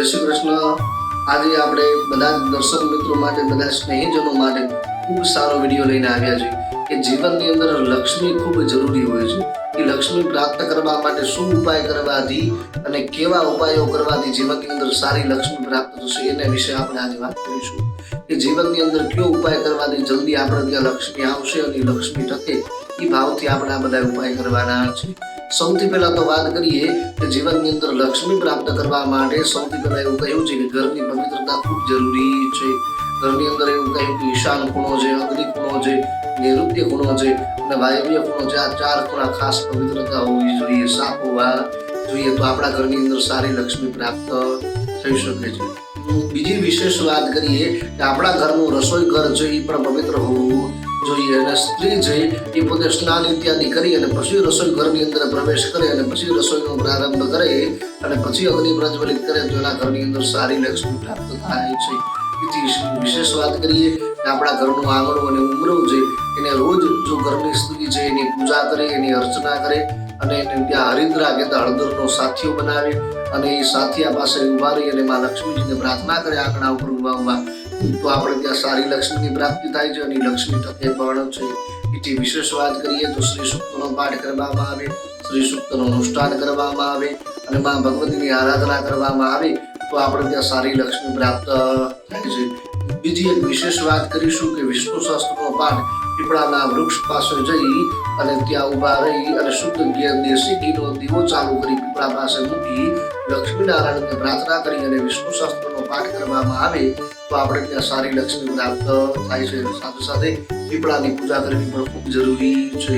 જય શ્રી કૃષ્ણ. આજે આપણે બધા દર્શક મિત્રો માટે, બધા સ્નેહીજનો માટે ખૂબ સારો વીડિયો લઈને આવ્યા છે કે જીવનની અંદર લક્ષ્મી ખૂબ જરૂરી હોય છે. એ લક્ષ્મી પ્રાપ્ત કરવા માટે શું ઉપાય કરવાથી અને કેવા ઉપાયો કરવાથી જીવનની અંદર સારી લક્ષ્મી પ્રાપ્ત થશે એના વિશે આપણે આજે વાત કરીશું. કે જીવનની અંદર કયો ઉપાય કરવાથી જલ્દી આપણે ત્યાં લક્ષ્મી આવશે અને લક્ષ્મી ટકે એ ભાવથી આપણે આ બધા ઉપાય કરવાના છે. સૌથી પહેલા તો વાત કરીએ કે જીવનની અંદર લક્ષ્મી પ્રાપ્ત કરવા માટે સૌથી પહેલા એવું કહ્યું છે કે ઘરની પવિત્રતા ખૂબ જરૂરી છે. ઘરની અંદર એવું કહ્યું કે ઈશાન ખૂણો છે, અગ્નિ ખૂણો છે, નૈઋત્ય ખૂણો છે અને વાયવ્ય ખૂણો છે. આ ચાર ખૂણા ખાસ પવિત્રતા હોવી જોઈએ સાફ હોવા જોઈએ તો આપણા ઘરની અંદર સારી લક્ષ્મી પ્રાપ્ત થઈ શકે છે. બીજી વિશેષ વાત કરીએ કે આપણા ઘરનું રસોઈ ઘર છે એ પણ પવિત્ર હોવું જોઈએ અને સ્ત્રી છે એ પોતે સ્નાન ઇત્યાદિ કરી અને પછી રસોઈ ઘરની અંદર પ્રવેશ કરે અને પછી રસોઈનો પ્રારંભ કરે અને પછી અગ્નિ પ્રજ્વલિત કરે તો એના ઘરની અંદર સારી લક્ષ્મી પ્રાપ્ત થાય છે. વિશેષ વાત કરીએ કે આપણા ઘરનું આંગણું અને ઉમરું છે એને રોજ જો ઘરની સ્ત્રી છે એની પૂજા કરે, એની અર્ચના કરે અને એને ત્યાં હરિદ્રા કહેતા હળદરનો સાથીઓ બનાવે અને એ સાથિયા પાસે ઊભા રહી અને માં લક્ષ્મીજીને પ્રાર્થના કરે આંગણા ઉપર ઊભા ઊભા તો આપણે ત્યાં સારી લક્ષ્મીની પ્રાપ્તિ થાય છે અને લક્ષ્મી તકે પણ છે. એથી વિશેષ વાત કરીએ તો શ્રી સૂક્તનો પાઠ કરવામાં આવે, શ્રી સૂક્તનું અનુષ્ઠાન કરવામાં આવે અને માં ભગવતીની આરાધના કરવામાં આવે તો આપણે ત્યાં સારી લક્ષ્મી પ્રાપ્ત થાય છે. બીજી એક વિશેષ વાત કરીશું કે વિષ્ણુ શાસ્ત્રનો પાઠ પીપળાના વૃક્ષ પાસે જઈ અને ત્યાં ઊભા રહી અને શુદ્ધ દેશી ઘીનો દીવો ચાલુ કરી પીપળા પાસે મૂકી લક્ષ્મીનારાયણને પ્રાર્થના કરી અને વિષ્ણુ શાસ્ત્રનો પાઠ કરવામાં આવે તો આપણે ત્યાં સારી લક્ષ્મી પ્રાપ્ત થાય છે. સાથે સાથે પીપળાની પૂજા કરવી પણ ખૂબ જરૂરી છે.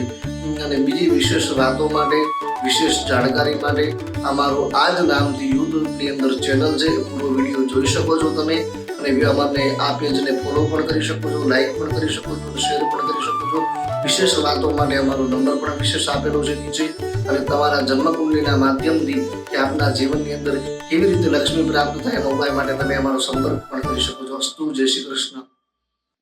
અને બીજી વિશેષ વાતો માટે, વિશેષ જાણકારી માટે અમારું આ જ નામથી યુટ્યુબની અંદર ચેનલ છે. પૂરો વીડિયો જોઈ શકો છો તમે. અને અમારને આ પેજને ફોલો પણ કરી શકો છો લાઈક પણ કરી શકો છો શેર પણ કરી શકો છો. વિશેષ વાતો માટે અમારો નંબર પણ વિશેષ આપેલો છે નીચે. અને તમારા જન્મકુંડલીના માધ્યમથી કે આપના જીવનની અંદર કેવી રીતે લક્ષ્મી પ્રાપ્ત થાય એના ઉપાય માટે તમે અમારો સંપર્ક પણ કરી શકો છો. અસ્તુ, જય શ્રી કૃષ્ણ.